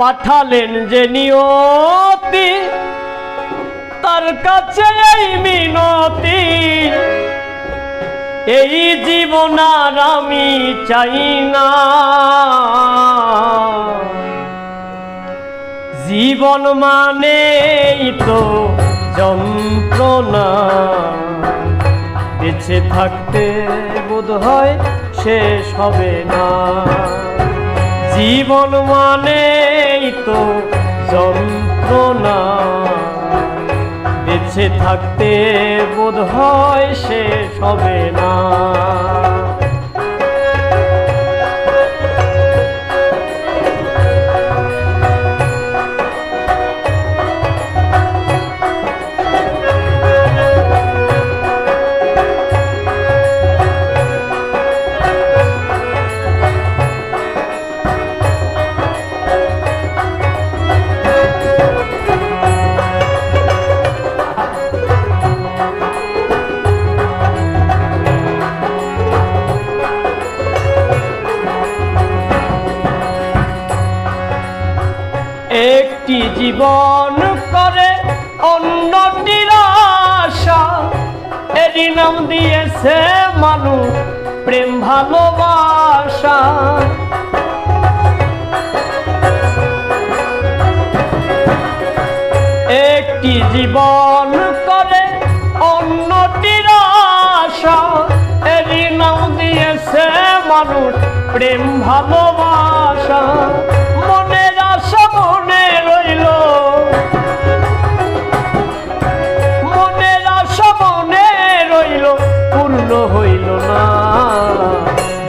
পাঠালেন যে নিয়তি, তার কাছে এই মিনতি, এই জীবন আর আমি চাই না। জীবন মানেই তো যন্ত্রণা, বেঁচে থাকতে বোধ হয় শেষ হবে না। জীবন মানেই থাকতে বোধ হয় সে হবে না। জীবন করে অন্যটির আশা এরই নাম দিয়েছে মানুষ প্রেম ভালোবাসা। একটি জীবন করে অন্যটির আশা এরই নাম দিয়েছে মানুষ প্রেম ভালোবাসা। মনের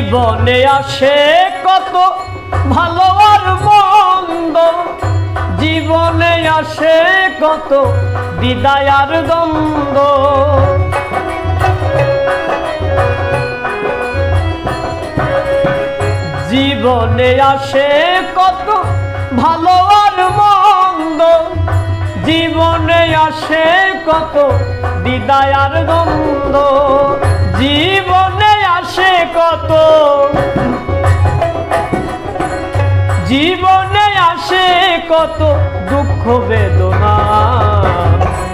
জীবনে আসে কত ভালো আর মন্দ। জীবনে আসে কত বিদায় আর দ্বন্দ্ব। জীবনে আসে কত ভালো আর মন্দ। জীবনে আসে কত বিদায় আর দ্বন্দ্ব। জীবনে আসে কত জীবনে আসে কত দুঃখ বেদনা।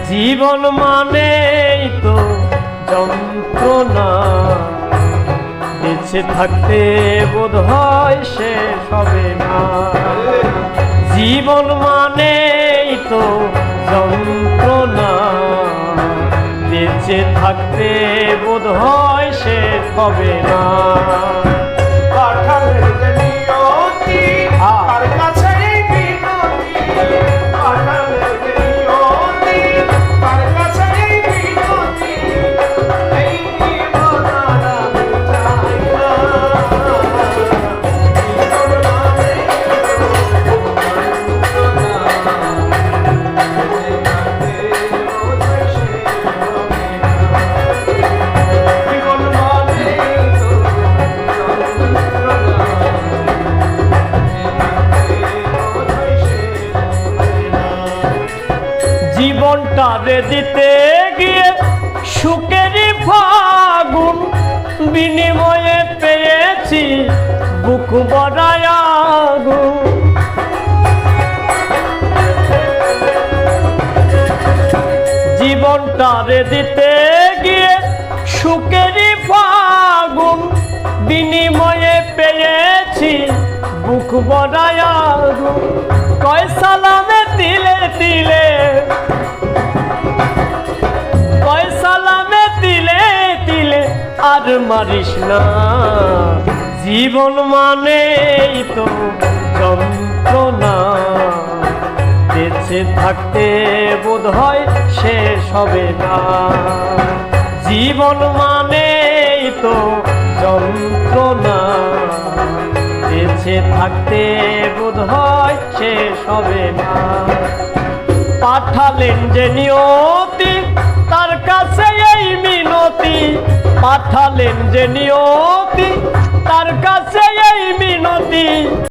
জীবন মানেই তো যন্ত্রণা। বেঁচে থাকতে বোধ হয় সে হবে না। জীবন মানেই তো যন্ত্রণা। বেঁচে থাকতে বোধ হয় সে হবে না। রে দিতে গিয়ে সুখেরই ফাগুন বিনিময়ে পেয়েছি বুক বড়ায় আগুন। জীবনটা রে দিতে গিয়ে সুখেরই ফাগুন বিনিময়ে পেয়েছি বুক বড়ায় কয় সালামে তিলে তিলে মারিস না। জীবন মানেই তো যন্ত্রণা। বেঁচে থাকতে বোধ হয় শেষ হবে না। জীবন মানে তো যন্ত্রণা। বেঁচে থাকতে বোধ হয় শেষ হবে না। পাঠালেন যে নিয়তি তার কাছে এই মিনতি পাঠালেন যে নিয়তি। তার কাছে এই মিনতি